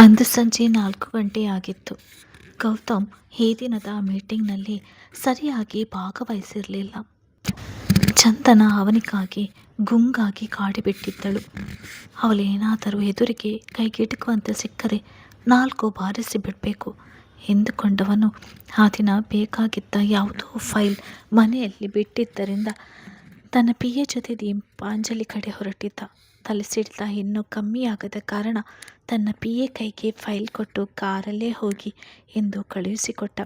ಅಂದು ಸಂಜೆ ನಾಲ್ಕು ಗಂಟೆಯಾಗಿತ್ತು. ಗೌತಮ್ ಈ ದಿನದ ಮೀಟಿಂಗ್ನಲ್ಲಿ ಸರಿಯಾಗಿ ಭಾಗವಹಿಸಿರಲಿಲ್ಲ. ಚಂದನ ಅವನಿಗಾಗಿ ಗುಂಗಾಗಿ ಕಾಡಿಬಿಟ್ಟಿದ್ದಳು. ಅವಳೇನಾದರೂ ಎದುರಿಗೆ ಕೈಗೆಟುಕುವಂತೆ ಸಿಕ್ಕರೆ ನಾಲ್ಕು ಬಾರಿಸಿ ಬಿಡಬೇಕು ಎಂದುಕೊಂಡವನು ಆ ದಿನ ಬೇಕಾಗಿದ್ದ ಯಾವುದೋ ಫೈಲ್ ಮನೆಯಲ್ಲಿ ಬಿಟ್ಟಿದ್ದರಿಂದ ತನ್ನ ಪಿಎ ಜೊತೆ ದೀಪಾಂಜಲಿ ಕಡೆ ಹೊರಟಿದ್ದ. ತಲೆಸಿಡಿತ ಇನ್ನೂ ಆಗದ ಕಾರಣ ತನ್ನ ಪಿ ಎ ಕೈಗೆ ಫೈಲ್ ಕೊಟ್ಟು ಕಾರಲ್ಲೇ ಹೋಗಿ ಎಂದು ಕಳುಹಿಸಿಕೊಟ್ಟ.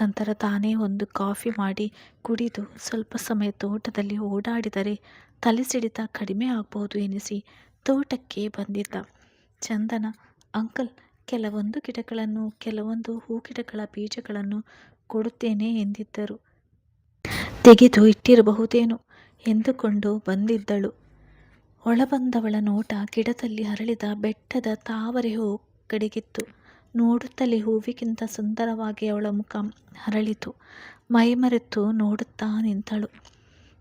ನಂತರ ತಾನೇ ಒಂದು ಕಾಫಿ ಮಾಡಿ ಕುಡಿದು ಸ್ವಲ್ಪ ಸಮಯ ತೋಟದಲ್ಲಿ ಓಡಾಡಿದರೆ ತಲೆಸಿಡಿತ ಕಡಿಮೆ ಆಗಬಹುದು ಎನಿಸಿ ತೋಟಕ್ಕೆ ಬಂದಿದ್ದ. ಚಂದನ, ಅಂಕಲ್, ಕೆಲವೊಂದು ಗಿಡಗಳನ್ನು, ಕೆಲವೊಂದು ಹೂ ಗಿಡಗಳ ಬೀಜಗಳನ್ನು ಕೊಡುತ್ತೇನೆ ಎಂದಿದ್ದರು. ತೆಗೆದು ಇಟ್ಟಿರಬಹುದೇನೋ ಎಂದುಕೊಂಡು ಬಂದಿದ್ದಳು. ಒಳಬಂದವಳ ನೋಟ ಗಿಡದಲ್ಲಿ ಅರಳಿದ ಬೆಟ್ಟದ ತಾವರೆ ಹೂ ಕಡೆಗಿತ್ತು. ನೋಡುತ್ತಲೇ ಹೂವಿಗಿಂತ ಸುಂದರವಾಗಿ ಅವಳ ಮುಖ ಅರಳಿತು. ಮೈಮರೆತು ನೋಡುತ್ತಾ ನಿಂತಳು.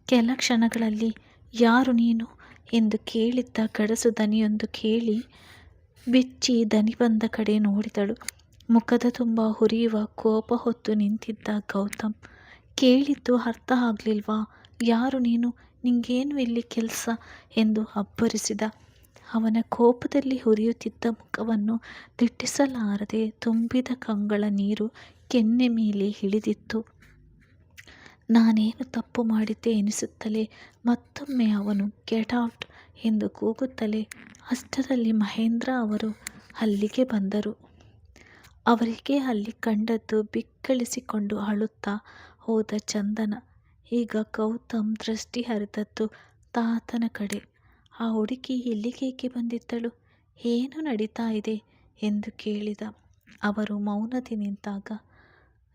ಕೆಲ ಕ್ಷಣಗಳಲ್ಲಿ, ಯಾರು ನೀನು ಎಂದು ಕೇಳಿದ್ದ ಗಡಸು ದನಿಯೊಂದು ಕೇಳಿ ಬಿಚ್ಚಿ ದನಿ ಬಂದ ಕಡೆ ನೋಡಿದಳು. ಮುಖದ ತುಂಬ ಹುರಿಯುವ ಕೋಪ ಹೊತ್ತು ನಿಂತಿದ್ದ ಗೌತಮ್ ಕೇಳಿದ್ದು ಅರ್ಥ ಆಗ್ಲಿಲ್ವಾ ಯಾರು ನೀನು ನಿಂಗೇನು ಇಲ್ಲಿ ಕೆಲಸ ಎಂದು ಅಬ್ಬರಿಸಿದ. ಅವನ ಕೋಪದಲ್ಲಿ ಹುರಿಯುತ್ತಿದ್ದ ಮುಖವನ್ನು ದಿಟ್ಟಿಸಲಾರದೆ ತುಂಬಿದ ಕಂಗಳ ನೀರು ಕೆನ್ನೆ ಮೇಲೆ ಹಿಡಿದಿತ್ತು ನಾನೇನು ತಪ್ಪು ಮಾಡಿದ್ದೆ ಎನಿಸುತ್ತಲೇ ಮತ್ತೊಮ್ಮೆ ಅವನು ಗೆಟ್ ಔಟ್ ಎಂದು ಕೂಗುತ್ತಲೇ ಅಷ್ಟರಲ್ಲಿ ಮಹೇಂದ್ರ ಅವರು ಅಲ್ಲಿಗೆ ಬಂದರು. ಅವರಿಗೆ ಅಲ್ಲಿ ಕಂಡದ್ದು ಬಿಕ್ಕಳಿಸಿಕೊಂಡು ಅಳುತ್ತಾ ಹೋದ ಚಂದನ. ಈಗ ಗೌತಮ್ ದೃಷ್ಟಿ ಹರಿದದ್ದು ತಾತನ ಕಡೆ. ಆ ಹುಡುಗಿ ಇಲ್ಲಿಗೇಕೆ ಬಂದಿದ್ದಳು? ಏನು ನಡೀತಾ ಇದೆ ಎಂದು ಕೇಳಿದ. ಅವರು ಮೌನದಿ ನಿಂತಾಗ,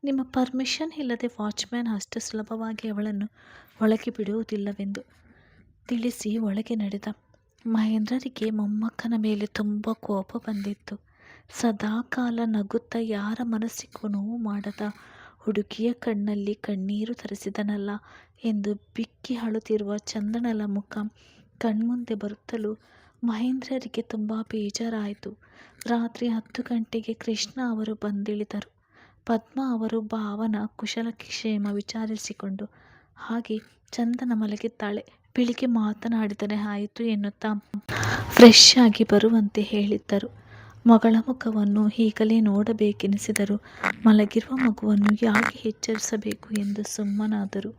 ನಿಮ್ಮ ಪರ್ಮಿಷನ್ ಇಲ್ಲದೆ ವಾಚ್ಮ್ಯಾನ್ ಅಷ್ಟು ಸುಲಭವಾಗಿ ಅವಳನ್ನು ಒಳಗೆ ಬಿಡುವುದಿಲ್ಲವೆಂದು ತಿಳಿಸಿ ಒಳಗೆ ನಡೆದ. ಮಹೇಂದ್ರರಿಗೆ ಮೊಮ್ಮಕ್ಕನ ಮೇಲೆ ತುಂಬ ಕೋಪ ಬಂದಿತ್ತು. ಸದಾಕಾಲ ನಗುತ್ತಾ ಯಾರ ಮನಸ್ಸಿಗೂ ನೋವು ಮಾಡದ ಹುಡುಗಿಯ ಕಣ್ಣಲ್ಲಿ ಕಣ್ಣೀರು ತರಿಸಿದನಲ್ಲ ಎಂದು ಬಿಕ್ಕಿ ಅಳುತ್ತಿರುವ ಚಂದನಲ ಮುಖ ಕಣ್ಮುಂದೆ ಬರುತ್ತಲೂ ಮಹೇಂದ್ರರಿಗೆ ತುಂಬ ಬೇಜಾರಾಯಿತು. ರಾತ್ರಿ ಹತ್ತು ಗಂಟೆಗೆ ಕೃಷ್ಣ ಅವರು ಬಂದಿಳಿದರು. ಪದ್ಮ ಅವರು ಭಾವನ ಕುಶಲಕ್ಷೇಮ ವಿಚಾರಿಸಿಕೊಂಡು, ಹಾಗೆ ಚಂದನ ಮಲಗಿದ್ದಾಳೆ, ಬೆಳಿಗ್ಗೆ ಮಾತನಾಡಿದರೆ ಆಯಿತು ಎನ್ನುತ್ತಾ ಫ್ರೆಶ್ ಆಗಿ ಬರುವಂತೆ ಹೇಳಿದ್ದರು. ಮಗಳ ಮುಖವನ್ನು ಈಗಲೇ ನೋಡಬೇಕೆನಿಸಿದರು ಮಲಗಿರುವ ಮಗುವನ್ನು ಯಾಕೆ ಎಚ್ಚರಿಸಬೇಕು ಎಂದು ಸುಮ್ಮನಾದರು.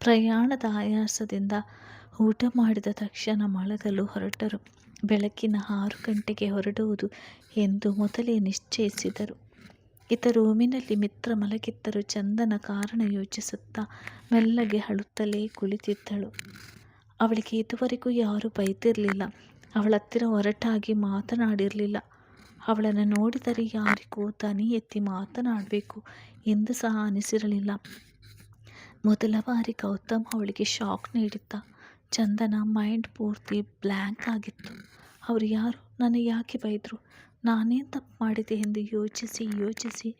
ಪ್ರಯಾಣದ ಆಯಾಸದಿಂದ ಊಟ ಮಾಡಿದ ತಕ್ಷಣ ಮಲಗಲು ಹೊರಟರು. ಬೆಳಕಿನ ಆರು ಗಂಟೆಗೆ ಹೊರಡುವುದು ಎಂದು ಮೊದಲೇ ನಿಶ್ಚಯಿಸಿದರು ಇತರ ರೂಮಿನಲ್ಲಿ ಮಿತ್ರ ಮಲಗಿದ್ದರು ಚಂದನ ಕಾರಣ ಯೋಚಿಸುತ್ತಾ ಮೆಲ್ಲಗೆ ಅಳುತ್ತಲೇ ಕುಳಿತಿದ್ದಳು. ಅವಳಿಗೆ ಇದುವರೆಗೂ ಯಾರೂ ಬೈದಿರಲಿಲ್ಲ. ಅವಳತ್ತಿರ ಹೊರಟಾಗಿ ಮಾತನಾಡಿರಲಿಲ್ಲ. ಅವಳನ್ನು ನೋಡಿದರೆ ಯಾರಿಗೂ ತನಿ ಎತ್ತಿ ಮಾತನಾಡಬೇಕು ಎಂದು ಸಹ ಅನಿಸಿರಲಿಲ್ಲ. ಮೊದಲ ಬಾರಿ ಗೌತಮ್ ಅವಳಿಗೆ ಶಾಕ್ ನೀಡಿದ್ದ. ಚಂದನ ಮೈಂಡ್ ಪೂರ್ತಿ ಬ್ಲ್ಯಾಂಕ್ ಆಗಿತ್ತು. ಅವರು ಯಾರು? ನನ್ನ ಯಾಕೆ ಬೈದರು ನಾನೇನು ತಪ್ಪು ಮಾಡಿದೆ ಎಂದು ಯೋಚಿಸಿ ಯೋಚಿಸಿ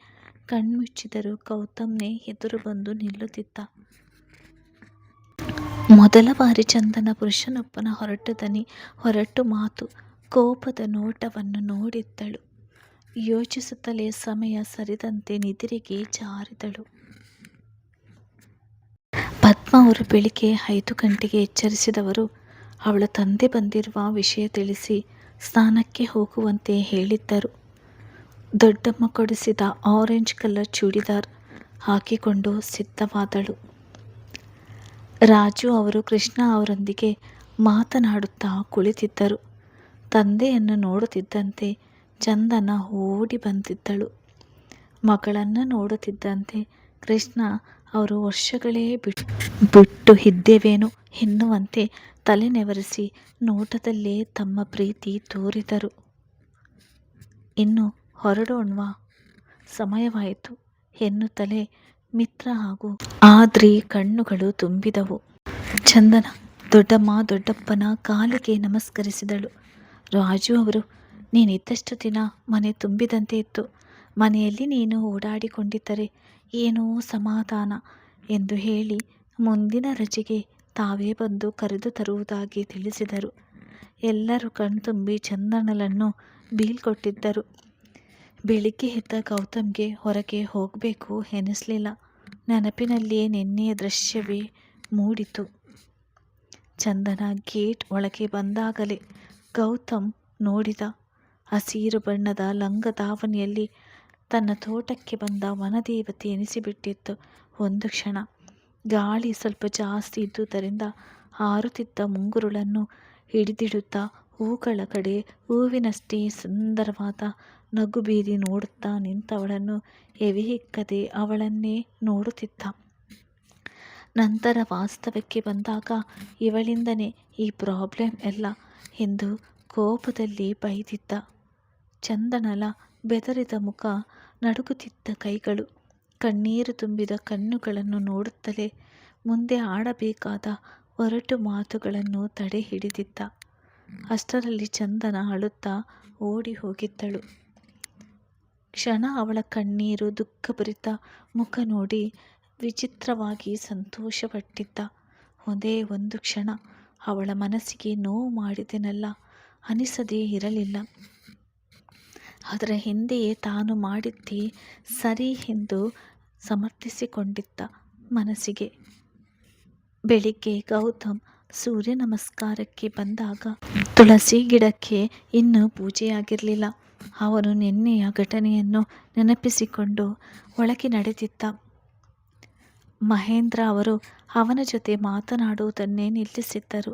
ಕಣ್ಮುಚ್ಚಿದರೂ ಗೌತಮ್ನೇ ಎದುರು ಬಂದು ನಿಲ್ಲುತ್ತಿದ್ದ. ಮೊದಲ ಬಾರಿ ಚಂದನ ಪುರುಷನೊಬ್ಬನ ಹೊರಟು ದನಿ ಹೊರಟು ಮಾತು ಕೋಪದ ನೋಟವನ್ನು ನೋಡಿದ್ದಳು. ಯೋಚಿಸುತ್ತಲೇ ಸಮಯ ಸರಿದಂತೆ ನಿದಿರಿಗೆ ಜಾರಿದಳು. ಪದ್ಮ ಅವರು ಬೆಳಿಗ್ಗೆ ಐದು ಗಂಟೆಗೆ ಎಚ್ಚರಿಸಿದವರು. ಅವಳ ತಂದೆ ಬಂದಿರುವ ವಿಷಯ ತಿಳಿಸಿ ಸ್ನಾನಕ್ಕೆ ಹೋಗುವಂತೆ ಹೇಳಿದ್ದರು. ದೊಡ್ಡಮ್ಮ ಕೊಡಿಸಿದ ಆರೆಂಜ್ ಕಲರ್ ಚೂಡಿದಾರ್ ಹಾಕಿಕೊಂಡು ಸಿದ್ಧವಾದಳು. ರಾಜು ಅವರು ಕೃಷ್ಣ ಅವರೊಂದಿಗೆ ಮಾತನಾಡುತ್ತಾ ಕುಳಿತಿದ್ದರು. ತಂದೆಯನ್ನು ನೋಡುತ್ತಿದ್ದಂತೆ ಚಂದನ ಓಡಿ ಬಂದಿದ್ದಳು. ಮಗಳನ್ನು ನೋಡುತ್ತಿದ್ದಂತೆ ಕೃಷ್ಣ ಅವರು ವರ್ಷಗಳೇ ಬಿಟ್ಟು ಬಿಟ್ಟು ಇದ್ದೇವೇನು ಎನ್ನುವಂತೆ ತಲೆನೆವರಿಸಿ ನೋಟದಲ್ಲೇ ತಮ್ಮ ಪ್ರೀತಿ ತೋರಿದರು. ಇನ್ನು ಹೊರಡೋಣ್ವಾ? ಸಮಯವಾಯಿತು ಎನ್ನುತ್ತಲೇ ಮಿತ್ರ ಹಾಗೂ ಆದ್ರಿ ಕಣ್ಣುಗಳು ತುಂಬಿದವು. ಚಂದನ ದೊಡ್ಡಮ್ಮ ದೊಡ್ಡಪ್ಪನ ಕಾಲಿಗೆ ನಮಸ್ಕರಿಸಿದಳು. ರಾಜು ಅವರು ನೀನಿದ್ದಷ್ಟು ದಿನ ಮನೆ ತುಂಬಿದಂತೆ ಇತ್ತು. ಮನೆಯಲ್ಲಿ ನೀನು ಓಡಾಡಿಕೊಂಡಿದ್ದರೆ ಏನೋ ಸಮಾಧಾನ ಎಂದು ಹೇಳಿ ಮುಂದಿನ ರಜೆಗೆ ತಾವೇ ಬಂದು ಕರೆದು ತರುವುದಾಗಿ ತಿಳಿಸಿದರು. ಎಲ್ಲರೂ ಕಣ್ತುಂಬಿ ಚಂದನಲನ್ನು ಬೀಳ್ಕೊಟ್ಟಿದ್ದರು ಬೆಳಿಗ್ಗೆ ಎದ್ದ ಗೌತಮ್ಗೆ ಹೊರಗೆ ಹೋಗಬೇಕು ಎನಿಸಲಿಲ್ಲ ನೆನಪಿನಲ್ಲಿಯೇ ನಿನ್ನೆಯ ದೃಶ್ಯವೇ ಮೂಡಿತು ಚಂದನ ಗೇಟ್ ಒಳಗೆ ಬಂದಾಗಲೇ ಗೌತಮ್ ನೋಡಿದ ಹಸಿರು ಬಣ್ಣದ ಲಂಗದಾವಣಿಯಲ್ಲಿ ತನ್ನ ತೋಟಕ್ಕೆ ಬಂದ ವನದೇವತೆ ಎನಿಸಿಬಿಟ್ಟಿತ್ತು. ಒಂದು ಕ್ಷಣ ಗಾಳಿ ಸ್ವಲ್ಪ ಜಾಸ್ತಿ ಇದ್ದುದರಿಂದ ಹಾರುತ್ತಿದ್ದ ಮುಂಗುರುಳನ್ನು ಹಿಡಿದಿಡುತ್ತಾ ಹೂಗಳ ಕಡೆ ಹೂವಿನಷ್ಟೇ ಸುಂದರವಾದ ನಗು ಬೀದಿ ನೋಡುತ್ತಾ ನಿಂತವಳನ್ನು ಎವಿಹಿಕ್ಕದೆ ಅವಳನ್ನೇ ನೋಡುತ್ತಿದ್ದ. ನಂತರ ವಾಸ್ತವಕ್ಕೆ ಬಂದಾಗ ಇವಳಿಂದನೇ ಈ ಪ್ರಾಬ್ಲಮ್ ಎಲ್ಲ ಎಂದು ಕೋಪದಲ್ಲಿ ಬೈದಿದ್ದ ಚಂದನಲ ಬೆದರಿದ ಮುಖ ನಡುಗುತ್ತಿದ್ದ ಕೈಗಳು. ಕಣ್ಣೀರು ತುಂಬಿದ ಕಣ್ಣುಗಳನ್ನು ನೋಡುತ್ತಲೇ ಮುಂದೆ ಆಡಬೇಕಾದ ಒರಟು ಮಾತುಗಳನ್ನು ತಡೆ ಹಿಡಿದಿದ್ದ ಅಷ್ಟರಲ್ಲಿ ಚಂದನ ಅಳುತ್ತಾ ಓಡಿ ಹೋಗಿದ್ದಳು. ಕ್ಷಣ ಅವಳ ಕಣ್ಣೀರು ದುಃಖಭರಿತ ಮುಖ ನೋಡಿ ವಿಚಿತ್ರವಾಗಿ ಸಂತೋಷಪಟ್ಟಿದ್ದ. ಒಂದೇ ಒಂದು ಕ್ಷಣ ಅವಳ ಮನಸ್ಸಿಗೆ ನೋವು ಮಾಡಿದೆನಲ್ಲ, ಅನಿಸದೇ ಇರಲಿಲ್ಲ. ಅದರ ಹಿಂದೆಯೇ ತಾನು ಮಾಡಿದ್ದೆ ಸರಿ ಎಂದು ಸಮರ್ಥಿಸಿಕೊಂಡಿದ್ದ ಮನಸ್ಸಿಗೆ. ಬೆಳಿಗ್ಗೆ ಗೌತಮ್ ಸೂರ್ಯ ನಮಸ್ಕಾರಕ್ಕೆ ಬಂದಾಗ, ತುಳಸಿ ಗಿಡಕ್ಕೆ ಇನ್ನೂ ಪೂಜೆಯಾಗಿರಲಿಲ್ಲ. ಅವನು ನಿನ್ನೆಯ ಘಟನೆಯನ್ನು ನೆನಪಿಸಿಕೊಂಡು ಒಳಗೆ ನಡೆದಿದ್ದ ಮಹೇಂದ್ರ ಅವರು ಅವನ ಜೊತೆ ಮಾತನಾಡುವುದನ್ನೇ ನಿಲ್ಲಿಸಿದ್ದರು.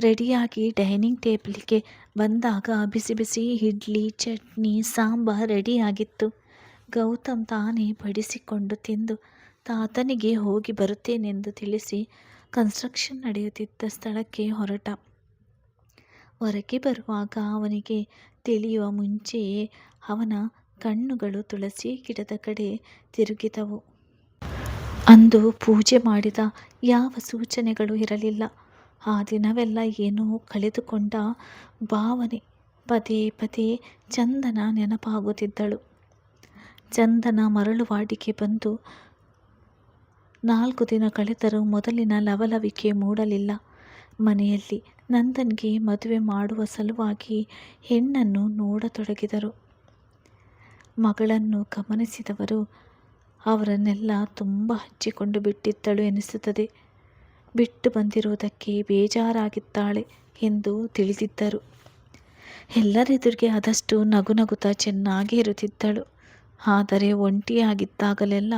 ರೆಡಿಯಾಗಿ ಡೈನಿಂಗ್ ಟೇಬಲ್ಗೆ ಬಂದಾಗ ಬಿಸಿ ಬಿಸಿ ಇಡ್ಲಿ, ಚಟ್ನಿ, ಸಾಂಬಾರ್ ರೆಡಿಯಾಗಿತ್ತು. ಗೌತಮ್ ತಾನೇ ಬಡಿಸಿಕೊಂಡು ತಿಂದು, ತಾತನಿಗೆ ಹೋಗಿ ಬರುತ್ತೇನೆಂದು ತಿಳಿಸಿ ಕನ್ಸ್ಟ್ರಕ್ಷನ್ ನಡೆಯುತ್ತಿದ್ದ ಸ್ಥಳಕ್ಕೆ ಹೊರಟ. ಹೊರಗೆ ಬರುವಾಗ ಅವನಿಗೆ ತಿಳಿಯುವ ಮುಂಚೆಯೇ ಅವನ ಕಣ್ಣುಗಳು ತುಳಸಿ ಗಿಡದ ಕಡೆ ತಿರುಗಿದವು. ಅಂದು ಪೂಜೆ ಮಾಡಿದ ಯಾವ ಸೂಚನೆಗಳು ಇರಲಿಲ್ಲ. ಆ ದಿನವೆಲ್ಲ ಏನೋ ಕಳೆದುಕೊಂಡ ಭಾವನೆ, ಪದೇ ಪದೇ ಚಂದನ ನೆನಪಾಗುತ್ತಿದ್ದಳು. ಚಂದನ ಮರಳುವಾಡಿಗೆ ಬಂದು ನಾಲ್ಕು ದಿನ ಕಳೆದರೂ ಮೊದಲಿನ ಲವಲವಿಕೆ ಮೂಡಲಿಲ್ಲ. ಮನೆಯಲ್ಲಿ ನಂದನ್ಗೆ ಮದುವೆ ಮಾಡುವ ಸಲುವಾಗಿ ಹೆಣ್ಣನ್ನು ನೋಡತೊಡಗಿದರು. ಮಗಳನ್ನು ಗಮನಿಸಿದವರು ಅವರನ್ನೆಲ್ಲ ತುಂಬ ಹಚ್ಚಿಕೊಂಡು ಬಿಟ್ಟಿದ್ದಳು ಎನಿಸುತ್ತದೆ. ಬಿಟ್ಟು ಬಂದಿರುವುದಕ್ಕೆ ಬೇಜಾರಾಗಿದ್ದಾಳೆ ಎಂದು ತಿಳಿದಿದ್ದರು. ಎಲ್ಲರೆದುರಿಗೆ ಆದಷ್ಟು ನಗು ನಗುತ್ತಾ ಚೆನ್ನಾಗಿ ಇರುತ್ತಿದ್ದಳು. ಆದರೆ ಒಂಟಿಯಾಗಿದ್ದಾಗಲೆಲ್ಲ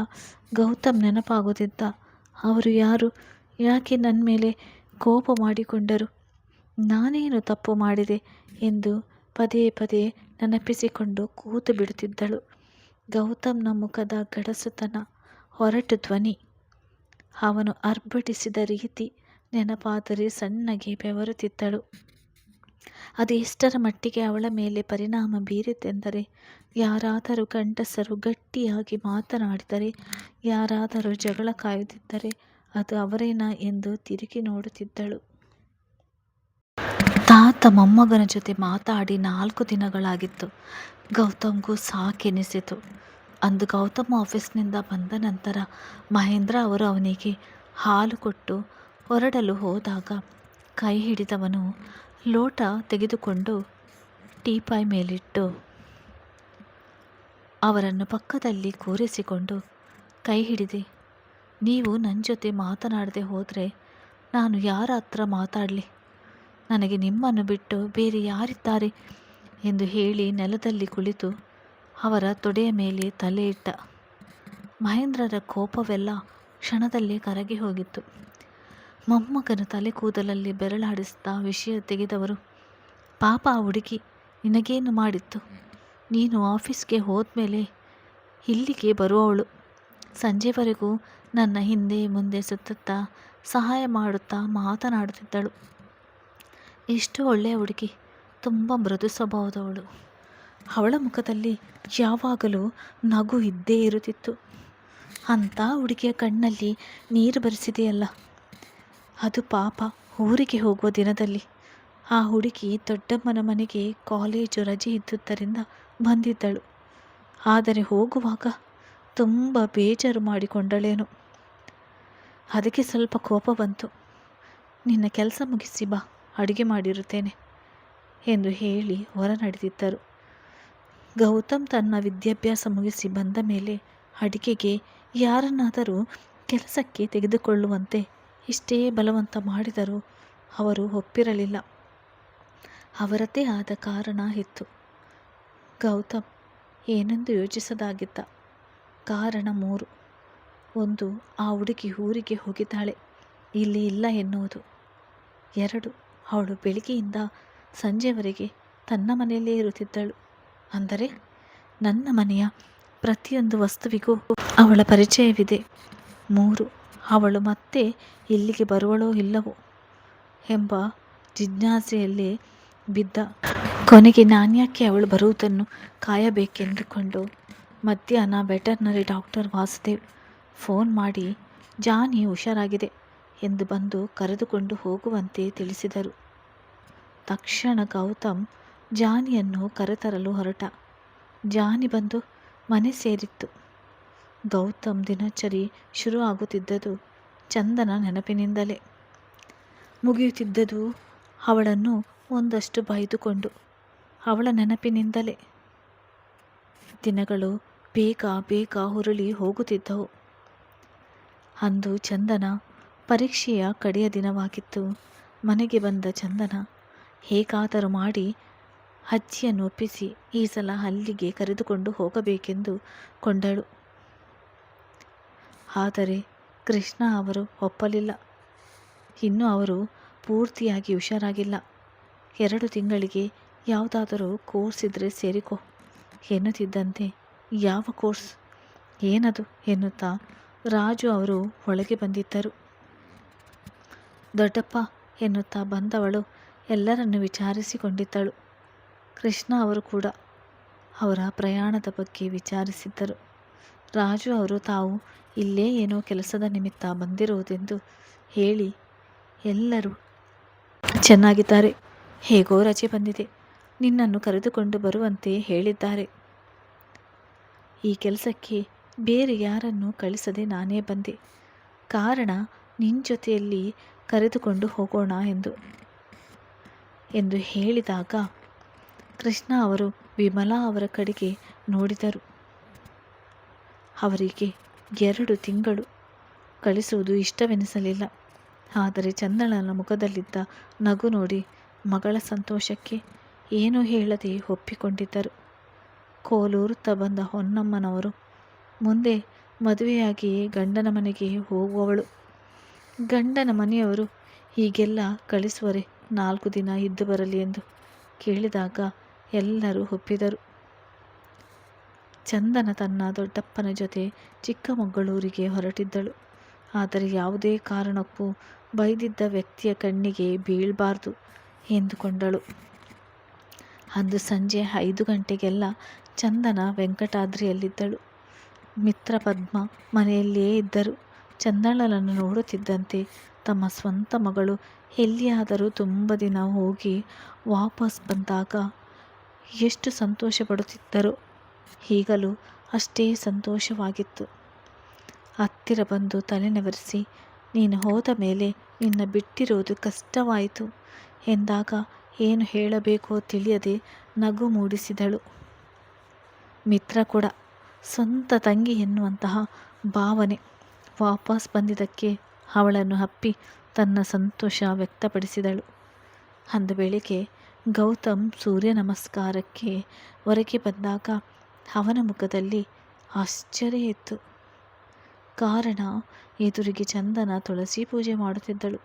ಗೌತಮ್ ನೆನಪಾಗುತ್ತಿದ್ದ. ಅವರು ಯಾರು? ಯಾಕೆ ನನ್ನ ಮೇಲೆ ಕೋಪ ಮಾಡಿಕೊಂಡರು? ನಾನೇನು ತಪ್ಪು ಮಾಡಿದೆ? ಎಂದು ಪದೇ ಪದೇ ನೆನಪಿಸಿಕೊಂಡು ಕೂತು ಬಿಡುತ್ತಿದ್ದಳು. ಗೌತಮ್ನ ಮುಖದ ಗಡಸುತನ ಹೊರಟು ಧ್ವನಿ. ಅವನು ಅರ್ಭಟಿಸಿದ ರೀತಿ ನೆನಪಾದರೆ ಸಣ್ಣಗೆ ಬೆವರುತ್ತಿದ್ದಳು. ಅದು ಎಷ್ಟರ ಮಟ್ಟಿಗೆ ಅವಳ ಮೇಲೆ ಪರಿಣಾಮ ಬೀರಿತೆಂದರೆ, ಯಾರಾದರೂ ಗಂಡಸರು ಗಟ್ಟಿಯಾಗಿ ಮಾತನಾಡಿದರೆ, ಯಾರಾದರೂ ಜಗಳ ಕಾಯುತ್ತಿದ್ದರೆ, ಅದು ಅವರೇನಾ ಎಂದು ತಿರುಗಿ ನೋಡುತ್ತಿದ್ದಳು. ತಾತ ಮೊಮ್ಮಗನ ಜೊತೆ ಮಾತಾಡಿ ನಾಲ್ಕು ದಿನಗಳಾಗಿತ್ತು. ಗೌತಮ್ಗೂ ಸಾಕೆನಿಸಿತು. ಅಂದು ಗೌತಮ್ ಆಫೀಸ್ನಿಂದ ಬಂದ ನಂತರ ಮಹೇಂದ್ರ ಅವರು ಅವನಿಗೆ ಹಾಲು ಕೊಟ್ಟು ಹೊರಡಲು ಹೋದಾಗ ಕೈ ಹಿಡಿದವನು ಲೋಟ ತೆಗೆದುಕೊಂಡು ಟೀಪಾಯ್ ಮೇಲಿಟ್ಟು ಅವರನ್ನು ಪಕ್ಕದಲ್ಲಿ ಕೂರಿಸಿಕೊಂಡು ಕೈ ಹಿಡಿದೆ. ನೀವು ನನ್ನ ಜೊತೆ ಮಾತನಾಡದೆ ಹೋದರೆ ನಾನು ಯಾರ ಹತ್ರ ಮಾತಾಡಲಿ? ನನಗೆ ನಿಮ್ಮನ್ನು ಬಿಟ್ಟು ಬೇರೆ ಯಾರಿದ್ದಾರೆ? ಎಂದು ಹೇಳಿ ನೆಲದಲ್ಲಿ ಕುಳಿತು ಅವರ ತೊಡೆಯ ಮೇಲೆ ತಲೆ ಇಟ್ಟ. ಮಹೇಂದ್ರರ ಕೋಪವೆಲ್ಲ ಕ್ಷಣದಲ್ಲಿ ಕರಗಿ ಹೋಗಿತ್ತು. ಮೊಮ್ಮಗನ ತಲೆ ಕೂದಲಲ್ಲಿ ಬೆರಳಾಡಿಸ್ತಾ ವಿಷಯ ತೆಗೆದವರು, ಪಾಪ ಆ ಹುಡುಗಿ, ನಿನಗೇನು ಮಾಡಿತ್ತು? ನೀನು ಆಫೀಸ್ಗೆ ಹೋದ್ಮೇಲೆ ಇಲ್ಲಿಗೆ ಬರುವವಳು. ಸಂಜೆವರೆಗೂ ನನ್ನ ಹಿಂದೆ ಮುಂದೆ ಸುತ್ತುತ್ತಾ ಸಹಾಯ ಮಾಡುತ್ತಾ ಮಾತನಾಡುತ್ತಿದ್ದಳು. ಎಷ್ಟು ಒಳ್ಳೆಯ ಹುಡುಗಿ, ತುಂಬ ಮೃದು ಸ್ವಭಾವದವಳು. ಅವಳ ಮುಖದಲ್ಲಿ ಯಾವಾಗಲೂ ನಗು ಇದ್ದೇ ಇರುತ್ತಿತ್ತು. ಅಂಥ ಹುಡುಗಿಯ ಕಣ್ಣಲ್ಲಿ ನೀರು ಬರಿಸಿದೆಯಲ್ಲ. ಅದು ಪಾಪ ಊರಿಗೆ ಹೋಗುವ ದಿನದಲ್ಲಿ. ಆ ಹುಡುಗಿ ದೊಡ್ಡಮ್ಮನ ಮನೆಗೆ ಕಾಲೇಜು ರಜೆ ಇದ್ದುದರಿಂದ ಬಂದಿದ್ದಳು. ಆದರೆ ಹೋಗುವಾಗ ತುಂಬ ಬೇಜಾರು ಮಾಡಿಕೊಂಡಳೇನು. ಅದಕ್ಕೆ ಸ್ವಲ್ಪ ಕೋಪ ಬಂತು. ನಿನ್ನ ಕೆಲಸ ಮುಗಿಸಿ ಬಾ, ಅಡುಗೆ ಮಾಡಿರುತ್ತೇನೆ ಎಂದು ಹೇಳಿ ಹೊರ ನಡೆದಿದ್ದರು. ಗೌತಮ್ ತನ್ನ ವಿದ್ಯಾಭ್ಯಾಸ ಮುಗಿಸಿ ಬಂದ ಮೇಲೆ ಅಡಿಗೆಗೆ ಯಾರನ್ನಾದರೂ ಕೆಲಸಕ್ಕೆ ತೆಗೆದುಕೊಳ್ಳುವಂತೆ ಇಷ್ಟೇ ಬಲವಂತ ಮಾಡಿದರೂ ಅವರು ಒಪ್ಪಿರಲಿಲ್ಲ. ಅವರದೇ ಆದ ಕಾರಣ ಇತ್ತು. ಗೌತಮ್ ಏನೆಂದು ಯೋಚಿಸದಾಗಿದ್ದ? ಕಾರಣ ಮೂರು. ಒಂದು, ಆ ಹುಡುಗಿ ಊರಿಗೆ ಹೋಗಿದ್ದಾಳೆ. ಇಲ್ಲಿ ಇಲ್ಲ ಎನ್ನುವುದು. ಎರಡು, ಅವಳು ಬೆಳಿಗ್ಗೆಯಿಂದ ಸಂಜೆವರೆಗೆ ತನ್ನ ಮನೆಯಲ್ಲೇ ಇರುತ್ತಿದ್ದಳು. ಅಂದರೆ ನನ್ನ ಮನೆಯ ಪ್ರತಿಯೊಂದು ವಸ್ತುವಿಗೂ ಅವಳ ಪರಿಚಯವಿದೆ. ಮೂರು, ಅವಳು ಮತ್ತೆ ಇಲ್ಲಿಗೆ ಬರುವಳೋ ಇಲ್ಲವೋ ಎಂಬ ಜಿಜ್ಞಾಸೆಯಲ್ಲಿ ಬಿದ್ದ. ಕೊನೆಗೆ ನಾನ್ಯಾಕೆ ಅವಳು ಬರುವುದನ್ನು ಕಾಯಬೇಕೆಂದುಕೊಂಡು ಮಧ್ಯಾಹ್ನ ವೆಟರ್ನರಿ ಡಾಕ್ಟರ್ ವಾಸುದೇವ್ ಫೋನ್ ಮಾಡಿ, ಜಾನಿ ಹುಷಾರಾಗಿದೆ ಎಂದು ಬಂದು ಕರೆದುಕೊಂಡು ಹೋಗುವಂತೆ ತಿಳಿಸಿದರು. ತಕ್ಷಣ ಗೌತಮ್ ಜಾನಿಯನ್ನು ಕರೆತರಲು ಹೊರಟ. ಜಾನಿ ಬಂದು ಮನೆ ಸೇರಿತ್ತು. ಗೌತಮ್ ದಿನಚರಿ ಶುರು ಆಗುತ್ತಿದ್ದದು ಚಂದನ ನೆನಪಿನಿಂದಲೇ. ಮುಗಿಯುತ್ತಿದ್ದದು ಅವಳನ್ನು ಒಂದಷ್ಟು ಬೈದುಕೊಂಡು, ಅವಳ ನೆನಪಿನಿಂದಲೇ. ದಿನಗಳು ಬೇಗ ಬೇಗ ಹುರುಳಿ ಹೋಗುತ್ತಿದ್ದವು. ಅಂದು ಚಂದನ ಪರೀಕ್ಷೆಯ ಕಡೆಯ ದಿನವಾಗಿತ್ತು. ಮನೆಗೆ ಬಂದ ಚಂದನ ಹೇಗಾದರೂ ಮಾಡಿ ಅಜ್ಜಿಯನ್ನು ಒಪ್ಪಿಸಿ ಈ ಸಲ ಅಲ್ಲಿಗೆ ಕರೆದುಕೊಂಡು ಹೋಗಬೇಕೆಂದು ಕೊಂಡಳು. ಆದರೆ ಕೃಷ್ಣ ಅವರು ಒಪ್ಪಲಿಲ್ಲ. ಇನ್ನು ಅವರು ಪೂರ್ತಿಯಾಗಿ ಹುಷಾರಾಗಿಲ್ಲ. ಎರಡು ತಿಂಗಳಿಗೆ ಯಾವುದಾದರೂ ಕೋರ್ಸ್ ಇದ್ದರೆ ಸೇರಿಕೋ ಎನ್ನುತ್ತಿದ್ದಂತೆ, ಯಾವ ಕೋರ್ಸ್? ಏನದು? ಎನ್ನುತ್ತಾ ರಾಜು ಅವರು ಒಳಗೆ ಬಂದಿದ್ದರು. ದೊಡ್ಡಪ್ಪ ಎನ್ನುತ್ತಾ ಬಂದವಳು ಎಲ್ಲರನ್ನು ವಿಚಾರಿಸಿಕೊಂಡಿದ್ದಳು. ಕೃಷ್ಣ ಅವರು ಕೂಡ ಅವರ ಪ್ರಯಾಣದ ಬಗ್ಗೆ ವಿಚಾರಿಸಿದ್ದರು. ರಾಜು ಅವರು, ತಾವು ಇಲ್ಲೇ ಏನೋ ಕೆಲಸದ ನಿಮಿತ್ತ ಬಂದಿರುವುದೆಂದು ಹೇಳಿ ಎಲ್ಲರೂ ಚೆನ್ನಾಗಿದ್ದಾರೆ. ಹೇಗೋ ರಜೆ ಬಂದಿದೆ. ನಿನ್ನನ್ನು ಕರೆದುಕೊಂಡು ಬರುವಂತೆ ಹೇಳಿದ್ದಾರೆ. ಈ ಕೆಲಸಕ್ಕೆ ಬೇರೆ ಯಾರನ್ನು ಕಳಿಸದೆ ನಾನೇ ಬಂದೆ. ಕಾರಣ ನಿನ್ನ ಜೊತೆಯಲ್ಲಿ ಕರೆದುಕೊಂಡು ಹೋಗೋಣ ಎಂದು ಎಂದು ಹೇಳಿದಾಗ ಕೃಷ್ಣ ಅವರು ವಿಮಲಾ ಅವರ ಕಡೆಗೆ ನೋಡಿದರು. ಅವರಿಗೆ ಎರಡು ತಿಂಗಳು ಕಳಿಸುವುದು ಇಷ್ಟವೆನಿಸಲಿಲ್ಲ. ಆದರೆ ಚಂದಳನ ಮುಖದಲ್ಲಿದ್ದ ನಗು ನೋಡಿ ಮಗಳ ಸಂತೋಷಕ್ಕೆ ಏನೂ ಹೇಳದೆ ಒಪ್ಪಿಕೊಂಡಿದ್ದರು. ಕೋಲೂರುತ್ತ ಬಂದ ಹೊನ್ನಮ್ಮನವರು ಮುಂದೆ ಮದುವೆಯಾಗಿ ಗಂಡನ ಮನೆಗೆ ಹೋಗುವವಳು. ಗಂಡನ ಮನೆಯವರು ಹೀಗೆಲ್ಲ ಕಳಿಸುವರೆ ನಾಲ್ಕು ದಿನ ಇದ್ದು ಬರಲಿ ಎಂದು ಕೇಳಿದಾಗ ಎಲ್ಲರೂ ಒಪ್ಪಿದರು. ಚಂದನ ತನ್ನ ದೊಡ್ಡಪ್ಪನ ಜೊತೆ ಚಿಕ್ಕಮಗಳೂರಿಗೆ ಹೊರಟಿದ್ದಳು. ಆದರೆ ಯಾವುದೇ ಕಾರಣಕ್ಕೂ ಬೈದಿದ್ದ ವ್ಯಕ್ತಿಯ ಕಣ್ಣಿಗೆ ಬೀಳಬಾರ್ದು ಎಂದುಕೊಂಡಳು. ಅಂದು ಸಂಜೆ ಐದು ಗಂಟೆಗೆಲ್ಲ ಚಂದನ ವೆಂಕಟಾದ್ರಿಯಲ್ಲಿದ್ದಳು. ಮಿತ್ರ ಪದ್ಮ ಮನೆಯಲ್ಲಿಯೇ ಇದ್ದರು. ಚಂದನಳನ್ನು ನೋಡುತ್ತಿದ್ದಂತೆ ತಮ್ಮ ಸ್ವಂತ ಮಗಳು ಎಲ್ಲಿಯಾದರೂ ತುಂಬ ದಿನ ಹೋಗಿ ವಾಪಸ್ ಬಂದಾಗ ಎಷ್ಟು ಸಂತೋಷ ಪಡುತ್ತಿದ್ದರೋ ಈಗಲೂ ಅಷ್ಟೇ ಸಂತೋಷವಾಗಿತ್ತು. ಹತ್ತಿರ ಬಂದು ತಲೆನವರಿಸಿ ನೀನು ಹೋದ ಮೇಲೆ ನಿನ್ನ ಬಿಟ್ಟಿರುವುದು ಕಷ್ಟವಾಯಿತು ಎಂದಾಗ ಏನು ಹೇಳಬೇಕೋ ತಿಳಿಯದೆ ನಗು ಮೂಡಿಸಿದಳು. ಮಿತ್ರ ಕೂಡ, ಸ್ವಂತ ತಂಗಿ ಎನ್ನುವಂತಹ ಭಾವನೆ ವಾಪಸ್ ಬಂದಿದ್ದಕ್ಕೆ ಅವಳನ್ನು ಅಪ್ಪಿ ತನ್ನ ಸಂತೋಷ ವ್ಯಕ್ತಪಡಿಸಿದಳು. ಅಂದು ಬೆಳಿಗ್ಗೆ ಗೌತಮ್ ಸೂರ್ಯ ನಮಸ್ಕಾರಕ್ಕೆ ಹೊರಗೆ ಬಂದಾಗ ಅವನ ಮುಖದಲ್ಲಿ ಆಶ್ಚರ್ಯ ಇತ್ತು. ಕಾರಣ, ಎದುರಿಗೆ ಚಂದನ ತುಳಸಿ ಪೂಜೆ ಮಾಡುತ್ತಿದ್ದಳು.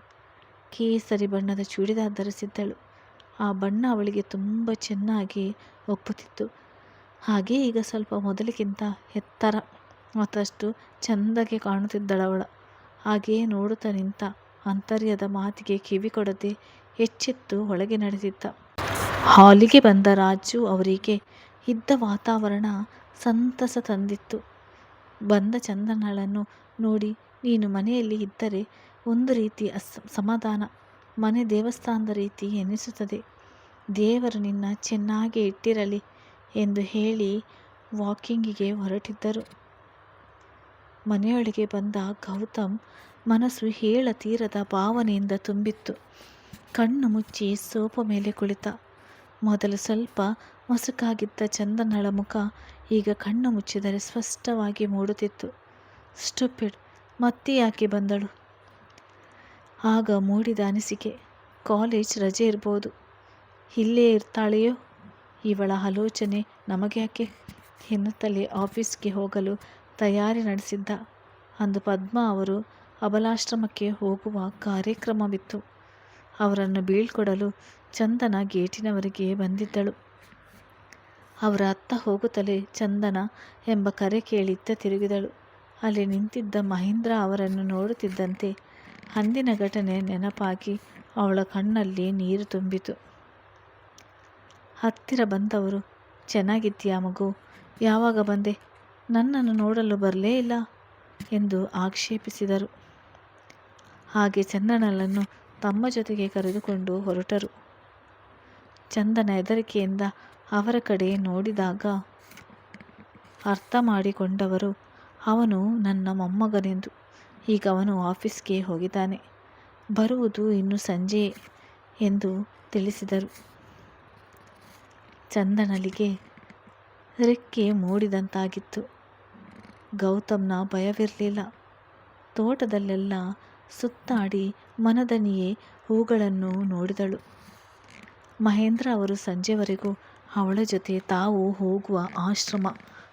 ಕೇಸರಿ ಬಣ್ಣದ ಚೂಡಿದಾರ್ ಧರಿಸಿದ್ದಳು. ಆ ಬಣ್ಣ ಅವಳಿಗೆ ತುಂಬ ಚೆನ್ನಾಗಿ ಒಪ್ಪುತ್ತಿತ್ತು. ಹಾಗೆ ಈಗ ಸ್ವಲ್ಪ ಮೊದಲಿಗಿಂತ ಎತ್ತರ, ಮತ್ತಷ್ಟು ಚೆಂದಗೆ ಕಾಣುತ್ತಿದ್ದಳವಳ. ಹಾಗೆಯೇ ನೋಡುತ್ತಾ ನಿಂತ ಅಂತರ್ಯದ ಮಾತಿಗೆ ಕಿವಿ ಕೊಡದೆ ಹೆಚ್ಚೆತ್ತು ಒಳಗೆ ನಡೆದಿದ್ದ. ಹಾಲಿಗೆ ಬಂದ ರಾಜು ಅವರಿಗೆ ಇದ್ದ ವಾತಾವರಣ ಸಂತಸ ತಂದಿತ್ತು. ಬಂದ ಚಂದನಳನ್ನು ನೋಡಿ ನೀನು ಮನೆಯಲ್ಲಿ ಇದ್ದರೆ ಒಂದು ರೀತಿ ಅಸ್, ಸಮಾಧಾನ, ಮನೆ ದೇವಸ್ಥಾನದ ರೀತಿ ಎನಿಸುತ್ತದೆ. ದೇವರು ನಿನ್ನ ಚೆನ್ನಾಗಿ ಇಟ್ಟಿರಲಿ ಎಂದು ಹೇಳಿ ವಾಕಿಂಗಿಗೆ ಹೊರಟಿದ್ದರು. ಮನೆಯೊಳಗೆ ಬಂದ ಗೌತಮ್ ಮನಸ್ಸು ಹೇಳ ತೀರದ ಭಾವನೆಯಿಂದ ತುಂಬಿತ್ತು. ಕಣ್ಣು ಮುಚ್ಚಿ ಸೋಪ ಮೇಲೆ ಕುಳಿತ. ಮೊದಲು ಸ್ವಲ್ಪ ಮಸುಕಾಗಿದ್ದ ಚಂದನಳ ಮುಖ ಈಗ ಕಣ್ಣು ಮುಚ್ಚಿದರೆ ಸ್ಪಷ್ಟವಾಗಿ ಮೂಡುತ್ತಿತ್ತು. ಸ್ಟುಪಿಡ್, ಮತ್ತೆ ಯಾಕೆ ಬಂದಳು? ಆಗ ಮೂಡಿದ ಅನಿಸಿಕೆ, ಕಾಲೇಜ್ ರಜೆ ಇರ್ಬೋದು. ಇಲ್ಲೇ ಇರ್ತಾಳೆಯೋ? ಇವಳ ಆಲೋಚನೆ ನಮಗ್ಯಾಕೆ ಎನ್ನುತ್ತಲೇ ಆಫೀಸ್ಗೆ ಹೋಗಲು ತಯಾರಿ ನಡೆಸಿದ್ದ ಅಂದು ಪದ್ಮ ಅವರು ಅಬಲಾಶ್ರಮಕ್ಕೆ ಹೋಗುವ ಕಾರ್ಯಕ್ರಮವಿತ್ತು. ಅವರನ್ನು ಬೀಳ್ಕೊಡಲು ಚಂದನ ಗೇಟಿನವರೆಗೆ ಬಂದಿದ್ದಳು. ಅವರ ಅತ್ತ ಹೋಗುತ್ತಲೇ ಚಂದನ ಎಂಬ ಕರೆ ಕೇಳಿ ಇತ್ತ ತಿರುಗಿದಳು. ಅಲ್ಲಿ ನಿಂತಿದ್ದ ಮಹೇಂದ್ರ ಅವರನ್ನು ನೋಡುತ್ತಿದ್ದಂತೆ ಅಂದಿನ ಘಟನೆ ನೆನಪಾಗಿ ಅವಳ ಕಣ್ಣಲ್ಲಿ ನೀರು ತುಂಬಿತು. ಹತ್ತಿರ ಬಂದವರು, ಚೆನ್ನಾಗಿದ್ದೀಯಾ ಮಗು? ಯಾವಾಗ ಬಂದೆ? ನನ್ನನ್ನು ನೋಡಲು ಬರಲೇ ಇಲ್ಲ ಎಂದು ಆಕ್ಷೇಪಿಸಿದರು. ಹಾಗೆ ಚಂದನಳನ್ನು ತಮ್ಮ ಜೊತೆಗೆ ಕರೆದುಕೊಂಡು ಹೊರಟರು. ಚಂದನ ಹೆದರಿಕೆಯಿಂದ ಅವರ ಕಡೆ ನೋಡಿದಾಗ ಅರ್ಥ ಮಾಡಿಕೊಂಡವರು, ಅವನು ನನ್ನ ಮೊಮ್ಮಗನೆಂದು. ಈಗ ಅವನು ಆಫೀಸ್ಗೆ ಹೋಗಿದ್ದಾನೆ. ಬರುವುದು ಇನ್ನು ಸಂಜೆ ಎಂದು ತಿಳಿಸಿದರು. ಚಂದನಲಿಗೆ ರೆಕ್ಕೆ ಮೂಡಿದಂತಾಗಿತ್ತು. ಗೌತಮ್ನ ಭಯವಿರಲಿಲ್ಲ. ತೋಟದಲ್ಲೆಲ್ಲ ಸುತ್ತಾಡಿ ಮನದನಿಯೇ ಹೂಗಳನ್ನು ನೋಡಿದಳು. ಮಹೇಂದ್ರ ಅವರು ಸಂಜೆವರೆಗೂ ಅವಳ ಜೊತೆ ತಾವು ಹೋಗುವ ಆಶ್ರಮ.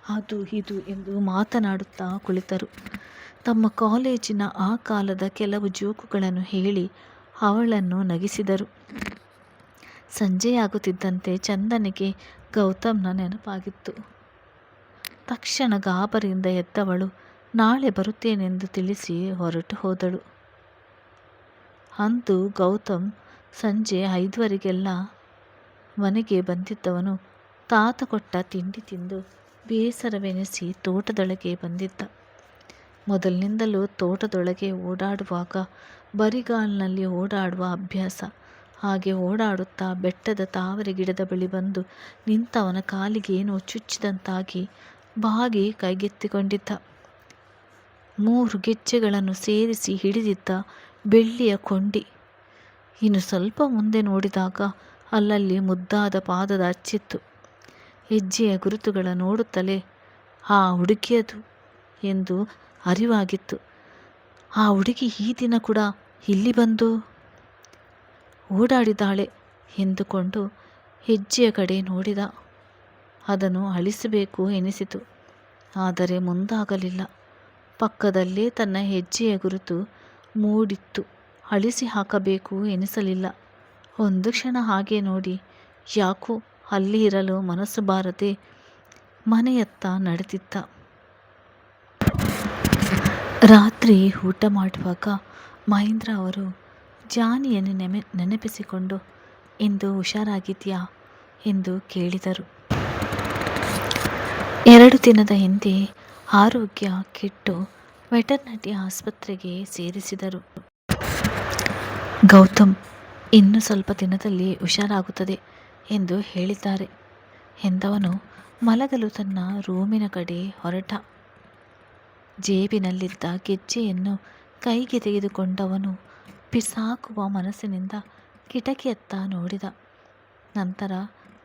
ಅದು ಇದು ಎಂದು ಮಾತನಾಡುತ್ತಾ ಕುಳಿತರು. ತಮ್ಮ ಕಾಲೇಜಿನ ಆ ಕಾಲದ ಕೆಲವು ಜೋಕುಗಳನ್ನು ಹೇಳಿ ಅವಳನ್ನು ನಗಿಸಿದರು. ಸಂಜೆಯಾಗುತ್ತಿದ್ದಂತೆ ಚಂದನಿಗೆ ಗೌತಮ್ನ ನೆನಪಾಗಿತ್ತು. ತಕ್ಷಣ ಗಾಬರಿಯಿಂದ ಎದ್ದವಳು, ನಾಳೆ ಬರುತ್ತೇನೆಂದು ತಿಳಿಸಿ ಹೊರಟು ಹೋದಳು. ಅಂದು ಗೌತಮ್ ಸಂಜೆ ಐದುವರೆಗೆಲ್ಲ ಮನೆಗೆ ಬಂದಿದ್ದವನು ತಾತ ಕೊಟ್ಟ ತಿಂಡಿ ತಿಂದು ಬೇಸರವೆನಿಸಿ ತೋಟದೊಳಗೆ ಬಂದಿದ್ದ. ಮೊದಲಿನಿಂದಲೂ ತೋಟದೊಳಗೆ ಓಡಾಡುವಾಗ, ಬರಿಗಾಲಿನಲ್ಲಿ ಓಡಾಡುವ ಅಭ್ಯಾಸ, ಹಾಗೆ ಓಡಾಡುತ್ತಾ ಬೆಟ್ಟದ ತಾವರೆ ಗಿಡದ ಬಳಿ ಬಂದು ನಿಂತವನ ಕಾಲಿಗೆ ಏನೋ ಚುಚ್ಚಿದಂತಾಗಿ ಬಾಗಿ ಕೈಗೆತ್ತಿಕೊಂಡಿದ್ದ. ಮೂರು ಗೆಜ್ಜೆಗಳನ್ನು ಸೇರಿಸಿ ಹಿಡಿದಿದ್ದ ಬೆಳ್ಳಿಯ ಕೊಂಡಿ ಇನ್ನು ಸ್ವಲ್ಪ ಮುಂದೆ ನೋಡಿದಾಗ ಅಲ್ಲಲ್ಲಿ ಮುದ್ದಾದ ಪಾದದ ಅಚ್ಚಿತ್ತು. ಹೆಜ್ಜೆಯ ಗುರುತುಗಳ ನೋಡುತ್ತಲೇ, ಆ ಹುಡುಗಿಯದು ಎಂದು ಅರಿವಾಗಿತ್ತು. ಆ ಹುಡುಗಿ ಈ ದಿನ ಕೂಡ ಇಲ್ಲಿ ಬಂದು ಓಡಾಡಿದಾಳೆ ಎಂದುಕೊಂಡು ಹೆಜ್ಜೆಯ ಕಡೆ ನೋಡಿದ. ಅದನ್ನು ಅಳಿಸಬೇಕು ಎನಿಸಿತು. ಆದರೆ ಮುಂದಾಗಲಿಲ್ಲ. ಪಕ್ಕದಲ್ಲೇ ತನ್ನ ಹೆಜ್ಜೆಯ ಗುರುತು ಮೂಡಿತ್ತು. ಅಳಿಸಿ ಹಾಕಬೇಕು ಎನಿಸಲಿಲ್ಲ. ಒಂದು ಕ್ಷಣ ಹಾಗೆ ನೋಡಿ. ಯಾಕೋ ಅಲ್ಲಿ ಇರಲು ಮನಸ್ಸು ಬಾರದೆ ಮನೆಯತ್ತ ನಡೆದಿದ್ದ. ರಾತ್ರಿ ಊಟ ಮಾಡುವಾಗ ಮಹೇಂದ್ರ ಅವರು, ಜಾನಿಯನ್ನು ನೆಮೆ, ನೆನಪಿಸಿಕೊಂಡು ಇಂದು ಹುಷಾರಾಗಿದೆಯಾ ಎಂದು ಕೇಳಿದರು. ಎರಡು ದಿನದ ಹಿಂದೆ ಆರೋಗ್ಯ ಕೆಟ್ಟು ವೆಟರ್ನಟಿ ಆಸ್ಪತ್ರೆಗೆ ಸೇರಿಸಿದರು. ಗೌತಮ್, ಇನ್ನು ಸ್ವಲ್ಪ ದಿನದಲ್ಲಿ ಹುಷಾರಾಗುತ್ತದೆ ಎಂದು ಹೇಳಿದ್ದಾರೆ ಎಂದವನು ಮಲಗಲು ತನ್ನ ರೂಮಿನ ಕಡೆ ಹೊರಟ. ಜೇಬಿನಲ್ಲಿದ್ದ ಗೆಜ್ಜೆಯನ್ನು ಕೈಗೆ ತೆಗೆದುಕೊಂಡವನು ಪಿಸಾಕುವ ಮನಸ್ಸಿನಿಂದ ಕಿಟಕಿಯತ್ತ ನೋಡಿದ. ನಂತರ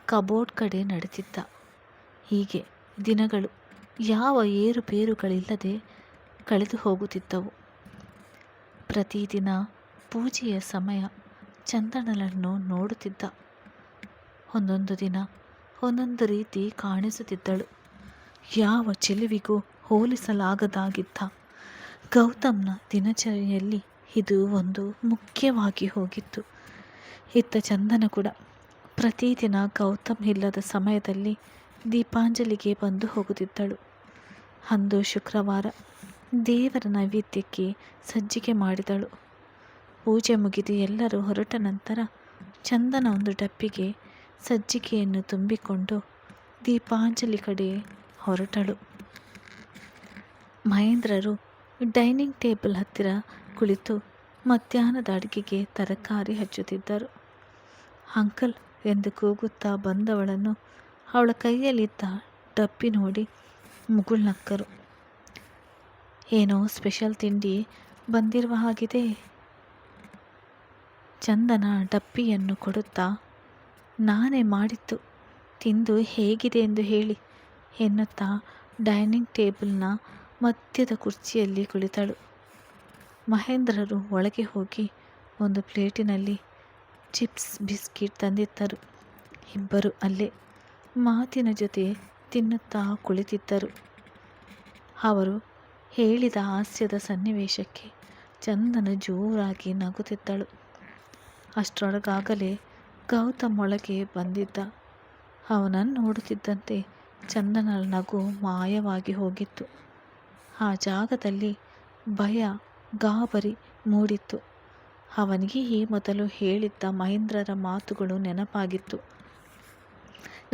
ಕಬೋರ್ಡ್ ಕಡೆ ನಡೆದಿದ್ದ ಹೀಗೆ ದಿನಗಳು ಯಾವ ಏರುಪೇರುಗಳಿಲ್ಲದೆ ಕಳೆದು ಹೋಗುತ್ತಿದ್ದವು ಪ್ರತಿದಿನ ಪೂಜೆಯ ಸಮಯ ಚಂದನಳನ್ನು ನೋಡುತ್ತಿದ್ದ. ಒಂದೊಂದು ದಿನ ಒಂದೊಂದು ರೀತಿ ಕಾಣಿಸುತ್ತಿದ್ದಳು. ಯಾವ ಚೆಲುವಿಗೂ ಹೋಲಿಸಲಾಗದಾಗಿದ್ದ ಗೌತಮ್ನ ದಿನಚರಿಯಲ್ಲಿ ಇದು ಒಂದು ಮುಖ್ಯವಾಗಿ ಹೋಗಿತ್ತು. ಇತ್ತ ಚಂದನ ಕೂಡ ಪ್ರತಿದಿನ ಗೌತಮ್ ಇಲ್ಲದ ಸಮಯದಲ್ಲಿ ದೀಪಾಂಜಲಿಗೆ ಬಂದು ಹೋಗುತ್ತಿದ್ದಳು. ಅಂದು ಶುಕ್ರವಾರ ದೇವರ ನೈವೇದ್ಯಕ್ಕೆ ಸಜ್ಜಿಕೆ ಮಾಡಿದಳು. ಪೂಜೆ ಮುಗಿದು ಎಲ್ಲರೂ ಹೊರಟ ನಂತರ ಚಂದನ ಒಂದು ಡಬ್ಬಿಗೆ ಸಜ್ಜಿಕೆಯನ್ನು ತುಂಬಿಕೊಂಡು ದೀಪಾಂಜಲಿ ಕಡೆ ಹೊರಟಳು. ಮಹೇಂದ್ರರು ಡೈನಿಂಗ್ ಟೇಬಲ್ ಹತ್ತಿರ ಕುಳಿತು ಮಧ್ಯಾಹ್ನದ ಅಡುಗೆಗೆ ತರಕಾರಿ ಹಚ್ಚುತ್ತಿದ್ದರು. ಅಂಕಲ್ ಎಂದು ಕೂಗುತ್ತಾ ಬಂದವಳನ್ನು ಅವಳ ಕೈಯಲ್ಲಿದ್ದ ಡಬ್ಬಿ ನೋಡಿ ಮುಗುಳ್ನಕ್ಕರು ಏನೋ ಸ್ಪೆಷಲ್ ತಿಂಡಿ ಬಂದಿರುವ ಹಾಗಿದೆ ಚಂದನ ಡಬ್ಬಿಯನ್ನು ಕೊಡುತ್ತಾ, ನಾನೇ ಮಾಡಿದ್ದು. ತಿಂದು ಹೇಗಿದೆ ಎಂದು ಹೇಳಿ, ಎನ್ನುತ್ತಾ ಡೈನಿಂಗ್ ಟೇಬಲ್ನ ಮಧ್ಯದ ಕುರ್ಚಿಯಲ್ಲಿ ಕುಳಿತಳು. ಮಹೇಂದ್ರರು ಒಳಗೆ ಹೋಗಿ ಒಂದು ಪ್ಲೇಟಿನಲ್ಲಿ ಚಿಪ್ಸ್, ಬಿಸ್ಕಿಟ್ ತಂದಿದ್ದರು. ಇಬ್ಬರು ಅಲ್ಲೇ ಮಾತಿನ ಜೊತೆ ತಿನ್ನುತ್ತಾ ಕುಳಿತಿದ್ದರು. ಅವರು ಹೇಳಿದ ಹಾಸ್ಯದ ಸನ್ನಿವೇಶಕ್ಕೆ ಚಂದನ ಜೋರಾಗಿ ನಗುತ್ತಿದ್ದಳು. ಅಷ್ಟರೊಳಗಾಗಲೇ ಗೌತಮ್ ಒಳಗೆ ಬಂದಿದ್ದ. ಅವನನ್ನು ನೋಡುತ್ತಿದ್ದಂತೆ ಚಂದನ ನಗು ಮಾಯವಾಗಿ ಹೋಗಿತ್ತು. ಆ ಜಾಗದಲ್ಲಿ ಭಯ, ಗಾಬರಿ ಮೂಡಿತ್ತು. ಅವನಿಗೆ ಈ ಮೊದಲು ಹೇಳಿದ್ದ ಮಹೇಂದ್ರರ ಮಾತುಗಳು ನೆನಪಾಗಿತ್ತು.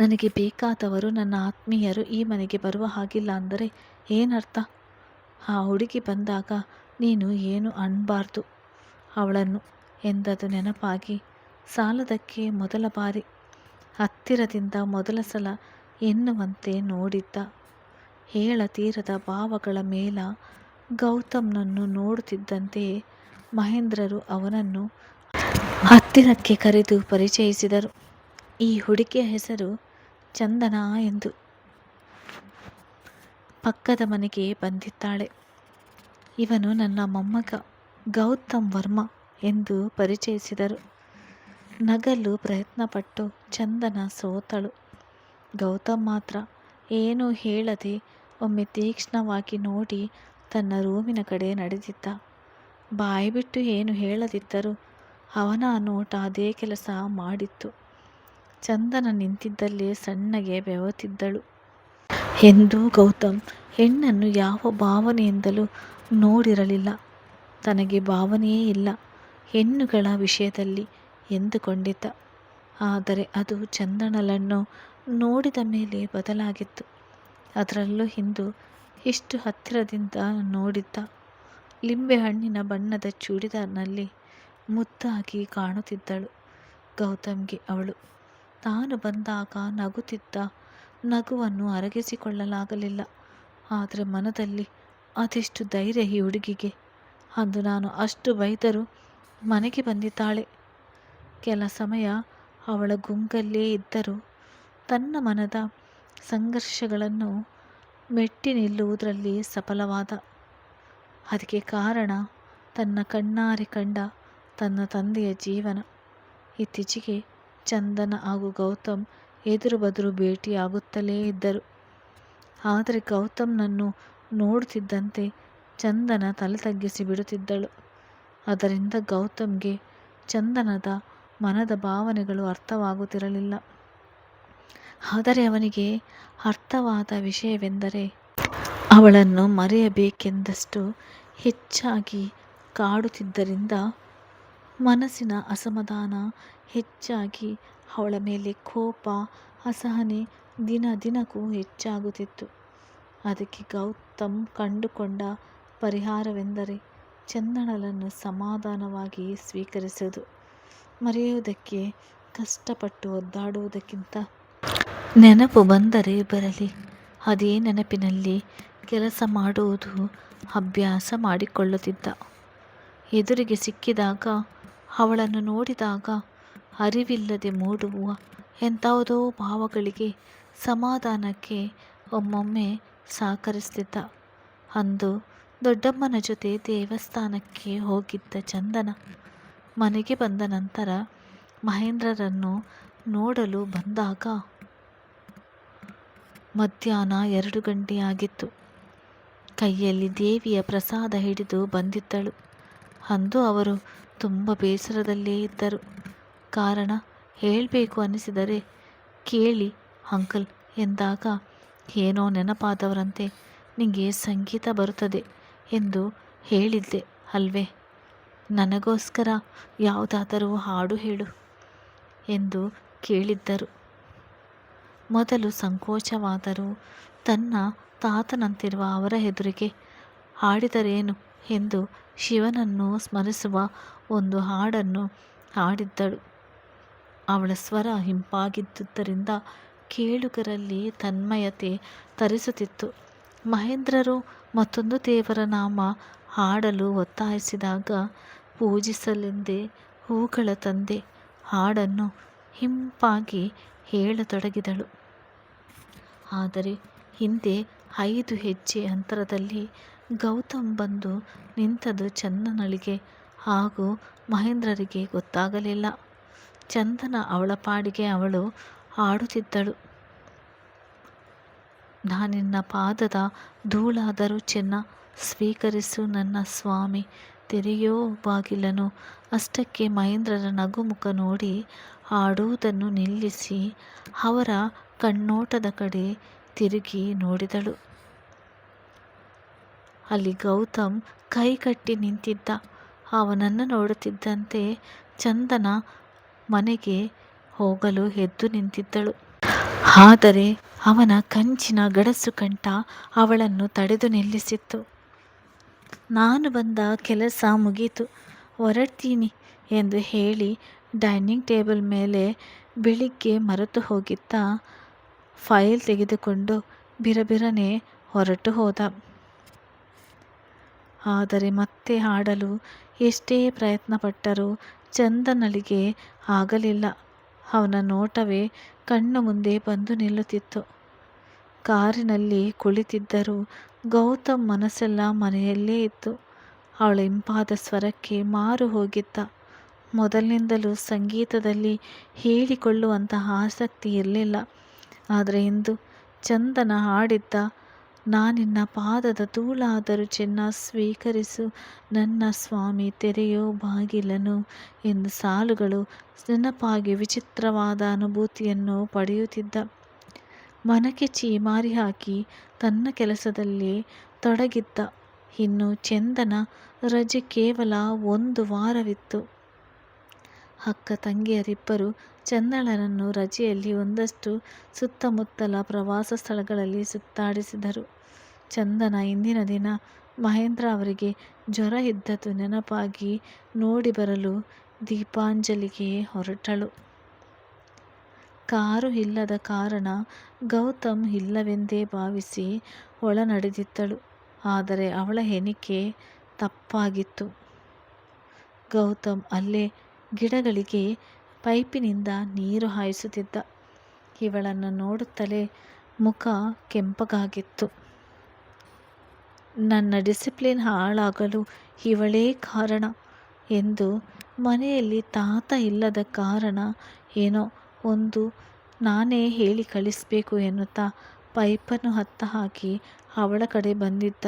ನನಗೆ ಬೇಕಾದವರು ನನ್ನ ಆತ್ಮೀಯರು ಈ ಮನೆಗೆ ಬರುವ ಹಾಗಿಲ್ಲ ಅಂದರೆ ಏನರ್ಥ? ಆ ಹುಡುಗಿ ಬಂದಾಗ ನೀನು ಏನು ಅನ್ಬಾರ್ದು? ಅವಳನ್ನು ಎಂದದು ನೆನಪಾಗಿ ಸಾಲದಕ್ಕೆ ಮೊದಲ ಬಾರಿ ಹತ್ತಿರದಿಂದ ಮೊದಲ ಸಲ ಎನ್ನುವಂತೆ ನೋಡಿದ್ದ. ಹೇಳತೀರದ ಭಾವಗಳ ಮೇಲ ಗೌತಮ್ನನ್ನು ನೋಡುತ್ತಿದ್ದಂತೆಯೇ ಮಹೇಂದ್ರರು ಅವನನ್ನು ಹತ್ತಿರಕ್ಕೆ ಕರೆದು ಪರಿಚಯಿಸಿದರು. ಈ ಹುಡುಗಿಯ ಹೆಸರು ಚಂದನ ಎಂದು ಪಕ್ಕದ ಮನೆಗೆ ಬಂದಿದ್ದಾಳೆ. ಇವನು ನನ್ನ ಮೊಮ್ಮಗ ಗೌತಮ್ ವರ್ಮಾ. ಎಂದು ಪರಿಚಯಿಸಿದರು. ನಗಲು ಪ್ರಯತ್ನಪಟ್ಟು ಚಂದನ ಸೋತಳು. ಗೌತಮ್ ಮಾತ್ರ ಏನೂ ಹೇಳದೆ ಒಮ್ಮೆ ತೀಕ್ಷ್ಣವಾಗಿ ನೋಡಿ ತನ್ನ ರೂಮಿನ ಕಡೆ ನಡೆದಿದ್ದ. ಬಾಯಿಬಿಟ್ಟು ಏನು ಹೇಳದಿದ್ದರೂ ಅವನ ನೋಟ ಅದೇ ಕೆಲಸ ಮಾಡಿತ್ತು. ಚಂದನ ನಿಂತಿದ್ದಲ್ಲಿ ಸಣ್ಣಗೆ ಬೆವತಿದ್ದಳು. ಎಂದು ಗೌತಮ್ ಹೆಣ್ಣನ್ನು ಯಾವ ಭಾವನೆಯಿಂದಲೂ ನೋಡಿರಲಿಲ್ಲ. ತನಗೆ ಭಾವನೆಯೇ ಇಲ್ಲ. ಹೆಣ್ಣುಗಳ ವಿಷಯದಲ್ಲಿ ಎಂದುಕೊಂಡಿದ್ದ. ಆದರೆ ಅದು ಚಂದನಳನ್ನು ನೋಡಿದ ಮೇಲೆ ಬದಲಾಗಿತ್ತು. ಅದರಲ್ಲೂ ಇಂದು ಇಷ್ಟು ಹತ್ತಿರದಿಂದ ನೋಡಿದ್ದ. ಲಿಂಬೆಹಣ್ಣಿನ ಬಣ್ಣದ ಚೂಡಿದಾರ್ನಲ್ಲಿ ಮುದ್ದಾಗಿ ಕಾಣುತ್ತಿದ್ದಳು ಗೌತಮ್ಗೆ ಅವಳು. ತಾನು ಬಂದಾಗ ನಗುತ್ತಿದ್ದ ನಗುವನ್ನು ಅರಗಿಸಿಕೊಳ್ಳಲಾಗಲಿಲ್ಲ. ಆದರೆ ಮನದಲ್ಲಿ ಅದೆಷ್ಟು ಧೈರ್ಯ ಈ ಹುಡುಗಿಗೆ. ಅಂದು ನಾನು ಅಷ್ಟು ಬೈದರೂ ಮನೆಗೆ ಬಂದಿದ್ದಾಳೆ. ಕೆಲ ಸಮಯ ಅವಳ ಗುಂಗಲ್ಲೇ ಇದ್ದರೂ ತನ್ನ ಮನದ ಸಂಘರ್ಷಗಳನ್ನು ಮೆಟ್ಟಿ ನಿಲ್ಲುವುದರಲ್ಲಿ ಸಫಲವಾದ. ಅದಕ್ಕೆ ಕಾರಣ ತನ್ನ ಕಣ್ಣಾರೆ ಕಂಡ ತನ್ನ ತಂದೆಯ ಜೀವನ. ಇತ್ತೀಚೆಗೆ ಚಂದನ ಹಾಗೂ ಗೌತಮ್ ಎದುರು ಬದುರು ಭೇಟಿಯಾಗುತ್ತಲೇ ಇದ್ದರು. ಆದರೆ ಗೌತಮ್ನನ್ನು ನೋಡುತ್ತಿದ್ದಂತೆ ಚಂದನ ತಲೆ ತಗ್ಗಿಸಿ ಬಿಡುತ್ತಿದ್ದಳು. ಅದರಿಂದ ಗೌತಮ್ಗೆ ಚಂದನದ ಮನದ ಭಾವನೆಗಳು ಅರ್ಥವಾಗುತ್ತಿರಲಿಲ್ಲ. ಆದರೆ ಅವನಿಗೆ ಅರ್ಥವಾದ ವಿಷಯವೆಂದರೆ ಅವಳನ್ನು ಮರೆಯಬೇಕೆಂದಷ್ಟು ಹೆಚ್ಚಾಗಿ ಕಾಡುತ್ತಿದ್ದರಿಂದ ಮನಸ್ಸಿನ ಅಸಮಾಧಾನ ಹೆಚ್ಚಾಗಿ ಅವಳ ಮೇಲೆ ಕೋಪ, ಅಸಹನೆ ದಿನ ದಿನಕ್ಕೂ ಹೆಚ್ಚಾಗುತ್ತಿತ್ತು. ಅದಕ್ಕೆ ಗೌತಮ್ ಕಂಡುಕೊಂಡ ಪರಿಹಾರವೆಂದರೆ ಚಂದನಳನ್ನು ಸಮಾಧಾನವಾಗಿ ಸ್ವೀಕರಿಸುವುದು ಮರೆಯುವುದಕ್ಕೆ ಕಷ್ಟಪಟ್ಟು ಒದ್ದಾಡುವುದಕ್ಕಿಂತ ನೆನಪು ಬಂದರೆ ಬರಲಿ. ಅದೇ ನೆನಪಿನಲ್ಲಿ ಕೆಲಸ ಮಾಡುವುದು ಅಭ್ಯಾಸ ಮಾಡಿಕೊಳ್ಳುತ್ತಿದ್ದ. ಎದುರಿಗೆ ಸಿಕ್ಕಿದಾಗ, ಅವಳನ್ನು ನೋಡಿದಾಗ ಅರಿವಿಲ್ಲದೆ ಮೂಡುವ ಎಂಥವುದೋ ಭಾವಗಳಿಗೆ ಸಮಾಧಾನಕ್ಕೆ ಒಮ್ಮೊಮ್ಮೆ ಸಹಕರಿಸ್ತಿದ್ದ ಅಂದು ದೊಡ್ಡಮ್ಮನ ಜೊತೆ ದೇವಸ್ಥಾನಕ್ಕೆ ಹೋಗಿದ್ದ ಚಂದನ ಮನೆಗೆ ಬಂದ ನಂತರ ಮಹೇಂದ್ರರನ್ನು ನೋಡಲು ಬಂದಾಗ ಮಧ್ಯಾಹ್ನ ಎರಡು ಗಂಟೆಯಾಗಿತ್ತು. ಕೈಯಲ್ಲಿ ದೇವಿಯ ಪ್ರಸಾದ ಹಿಡಿದು ಬಂದಿದ್ದಳು. ಅಂದು ಅವರು ತುಂಬ ಬೇಸರದಲ್ಲೇ ಇದ್ದರು. ಕಾರಣ, ಹೇಳಬೇಕು ಅನಿಸಿದರೆ ಕೇಳಿ ಅಂಕಲ್ ಎಂದಾಗ, ಏನೋ ನೆನಪಾದವರಂತೆ ನಿಮಗೆ ಸಂಗೀತ ಬರುತ್ತದೆ. ಎಂದು ಹೇಳಿದ್ದೆ, ಅಲ್ವೇ, ನನಗೋಸ್ಕರ ಯಾವುದಾದರೂ ಹಾಡು ಹೇಳು ಎಂದು ಕೇಳಿದ್ದರು. ಮೊದಲು ಸಂಕೋಚವಾದರೂ ತನ್ನ ತಾತನಂತಿರುವ ಅವರ ಎದುರಿಗೆ, ಹಾಡಿದರೇನು? ಎಂದು ಶಿವನನ್ನು ಸ್ಮರಿಸುವ ಒಂದು ಹಾಡನ್ನು ಹಾಡಿದ್ದಳು. ಅವಳ ಸ್ವರ ಹಿಂಪಾಗಿದ್ದುದರಿಂದ ಕೇಳುಗರಲ್ಲಿ ತನ್ಮಯತೆ ತರಿಸುತ್ತಿತ್ತು. ಮಹೇಂದ್ರರು ಮತ್ತೊಂದು ದೇವರ ನಾಮ ಹಾಡಲು ಒತ್ತಾಯಿಸಿದಾಗ, ಪೂಜಿಸಲೆಂದೇ ಹೂಗಳ ತಂದೆ ಹಾಡನ್ನು ಹಿಂಪಾಗಿ ಹೇಳತೊಡಗಿದಳು. ಆದರೆ ಹಿಂದೆ ಐದು ಹೆಜ್ಜೆ ಅಂತರದಲ್ಲಿ ಗೌತಮ್ ಬಂದು ನಿಂತದು ಚಂದನಳಿಗೆ ಹಾಗೂ ಮಹೇಂದ್ರರಿಗೆ ಗೊತ್ತಾಗಲಿಲ್ಲ. ಚಂದನ ಅವಳ ಪಾಡಿಗೆ ಅವಳು ಆಡುತ್ತಿದ್ದಳು ನಾನಿನ್ನ ಪಾದದ ಧೂಳಾದರೂ ಚೆನ್ನ ಸ್ವೀಕರಿಸು ನನ್ನ ಸ್ವಾಮಿ. ತೆರೆಯೋ ಬಾಗಿಲನು ಅಷ್ಟಕ್ಕೆ ಮಹೇಂದ್ರರ ನಗುಮುಖ ನೋಡಿ ಆಡುವುದನ್ನು ನಿಲ್ಲಿಸಿ ಅವರ ಕಣ್ಣೋಟದ ಕಡೆ ತಿರುಗಿ ನೋಡಿದಳು. ಅಲ್ಲಿ ಗೌತಮ್ ಕೈಕಟ್ಟಿ ನಿಂತಿದ್ದ. ಅವನನ್ನು ನೋಡುತ್ತಿದ್ದಂತೆ ಚಂದನ ಮನೆಗೆ ಹೋಗಲು ಎದ್ದು ನಿಂತಿದ್ದಳು. ಆದರೆ ಅವನ ಕಂಚಿನ ಗಡಸು ಕಂಠ ಅವಳನ್ನು ತಡೆದು ನಿಲ್ಲಿಸಿತ್ತು. ನಾನು ಬಂದ ಕೆಲಸ ಮುಗೀತು. ಹೊರಡ್ತೀನಿ ಎಂದು ಹೇಳಿ ಡೈನಿಂಗ್ ಟೇಬಲ್ ಮೇಲೆ ಬೆಳಿಗ್ಗೆ ಮರೆತು ಹೋಗಿದ್ದ ಫೈಲ್ ತೆಗೆದುಕೊಂಡು ಬಿರಬಿರನೆ ಹೊರಟು ಹೋದ. ಆದರೆ ಮತ್ತೆ ಹಾಡಲು ಎಷ್ಟೇ ಪ್ರಯತ್ನಪಟ್ಟರೂ ಚಂದನಳಿಗೆ ಆಗಲಿಲ್ಲ. ಅವನ ನೋಟವೇ ಕಣ್ಣು ಮುಂದೆ ಬಂದು ನಿಲ್ಲುತ್ತಿತ್ತು. ಕಾರಿನಲ್ಲಿ ಕುಳಿತಿದ್ದರೂ ಗೌತಮ್ ಮನಸ್ಸೆಲ್ಲ ಮನೆಯಲ್ಲೇ ಇತ್ತು. ಅವಳ ಇಂಪಾದ ಸ್ವರಕ್ಕೆ ಮಾರು ಹೋಗಿದ್ದ. ಮೊದಲಿನಿಂದಲೂ ಸಂಗೀತದಲ್ಲಿ ಹೇಳಿಕೊಳ್ಳುವಂತಹ ಆಸಕ್ತಿ ಇರಲಿಲ್ಲ. ಆದರೆ ಇಂದು ಚಂದನ ಹಾಡಿದ್ದ ನಾನಿನ್ನ ಪಾದದ ಧೂಳಾದರೂ ಚಿನ್ನ ಸ್ವೀಕರಿಸು. ನನ್ನ ಸ್ವಾಮಿ ತೆರೆಯೋ ಬಾಗಿಲನು ಎಂದು ಸಾಲುಗಳು ನೆನಪಾಗಿ ವಿಚಿತ್ರವಾದ ಅನುಭೂತಿಯನ್ನು ಪಡೆಯುತ್ತಿದ್ದ. ಮನಕೆ ಚೀಮಾರಿ ಹಾಕಿ ತನ್ನ ಕೆಲಸದಲ್ಲಿ ತೊಡಗಿದ್ದ. ಇನ್ನು ಚಂದನ ರಜೆ ಕೇವಲ ಒಂದು ವಾರವಿತ್ತು. ಅಕ್ಕ ತಂಗಿಯರಿಬ್ಬರು ಚಂದನಳನ್ನು ರಜೆಯಲ್ಲಿ ಒಂದಷ್ಟು ಸುತ್ತಮುತ್ತಲ ಪ್ರವಾಸ ಸ್ಥಳಗಳಲ್ಲಿ ಸುತ್ತಾಡಿಸಿದರು. ಚಂದನ ಇಂದಿನ ದಿನ ಮಹೇಂದ್ರ ಅವರಿಗೆ ಜ್ವರ ಇದ್ದದ್ದು ನೆನಪಾಗಿ ನೋಡಿ ಬರಲು ದೀಪಾಂಜಲಿಗೆ ಹೊರಟಳು. ಕಾರು ಇಲ್ಲದ ಕಾರಣ ಗೌತಮ್ ಇಲ್ಲವೆಂದೇ ಭಾವಿಸಿ ಒಳ ನಡೆದಿದ್ದಳು ಆದರೆ ಅವಳ ಎಣಿಕೆ ತಪ್ಪಾಗಿತ್ತು. ಗೌತಮ್ ಅಲ್ಲೇ ಗಿಡಗಳಿಗೆ ಪೈಪಿನಿಂದ ನೀರು ಹಾಯಿಸುತ್ತಿದ್ದ. ಇವಳನ್ನು ನೋಡುತ್ತಲೇ ಮುಖ ಕೆಂಪಗಾಗಿತ್ತು. ನನ್ನ ಡಿಸಿಪ್ಲಿನ್ ಹಾಳಾಗಲು ಇವಳೇ ಕಾರಣ ಎಂದು ಮನೆಯಲ್ಲಿ ತಾತ ಇಲ್ಲದ ಕಾರಣ ಏನೋ ಒಂದು ನಾನೇ ಹೇಳಿ ಕಳಿಸಬೇಕು ಎನ್ನುತ್ತಾ ಪೈಪನ್ನು ಹತ್ತ ಹಾಕಿ ಅವಳ ಕಡೆ ಬಂದಿದ್ದ.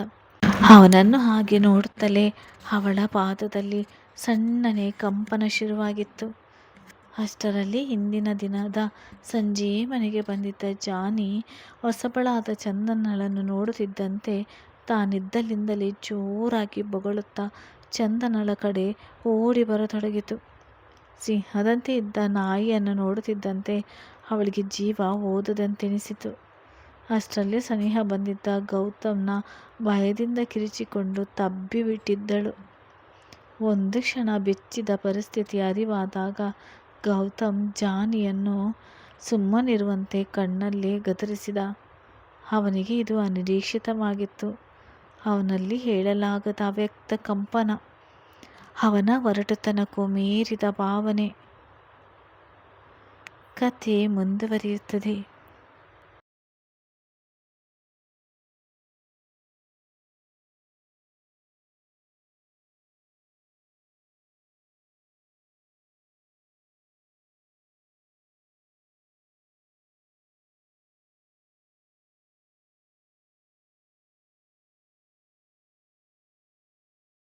ಅವನನ್ನು ಹಾಗೆ ನೋಡುತ್ತಲೇ ಅವಳ ಪಾದದಲ್ಲಿ ಸಣ್ಣನೆ ಕಂಪನ ಶುರುವಾಗಿತ್ತು. ಅಷ್ಟರಲ್ಲಿ ಹಿಂದಿನ ದಿನದ ಸಂಜೆಯೇ ಮನೆಗೆ ಬಂದಿದ್ದ ಜಾನಿ ಹೊಸಬಳಾದ ಚಂದನಳನ್ನು ನೋಡುತ್ತಿದ್ದಂತೆ ತಾನಿದ್ದಲ್ಲಿಂದಲೇ ಜೋರಾಗಿ ಬೊಗಳುತ್ತಾ ಚಂದನಳ ಕಡೆ ಓಡಿ ಬರತೊಡಗಿತು. ಸಿಂಹದಂತೆ ಇದ್ದ ನಾಯಿಯನ್ನು ನೋಡುತ್ತಿದ್ದಂತೆ ಅವಳಿಗೆ ಜೀವ ಓದದಂತೆನಿಸಿತು. ಅಷ್ಟರಲ್ಲಿ ಸನಿಹ ಬಂದಿದ್ದ ಗೌತಮ್ನ ಭಯದಿಂದ ಕಿರಿಚಿಕೊಂಡು ತಬ್ಬಿಬಿಟ್ಟಿದ್ದಳು. ಒಂದು ಕ್ಷಣ ಬೆಚ್ಚಿದ ಪರಿಸ್ಥಿತಿ ಅರಿವಾದಾಗ ಗೌತಮ್ ಜಾನಿಯನ್ನು ಸುಮ್ಮನಿರುವಂತೆ ಕಣ್ಣಲ್ಲಿ ಗದರಿಸಿದ. ಅವನಿಗೆ ಇದು ಅನಿರೀಕ್ಷಿತವಾಗಿತ್ತು. ಅವನಲ್ಲಿ ಹೇಳಲಾಗದ ಅವ್ಯಕ್ತ ಕಂಪನ. ಅವನ ಒರಟುತನಕ್ಕೂ ಮೀರಿದ ಭಾವನೆ. ಕಥೆ ಮುಂದುವರಿಯುತ್ತದೆ.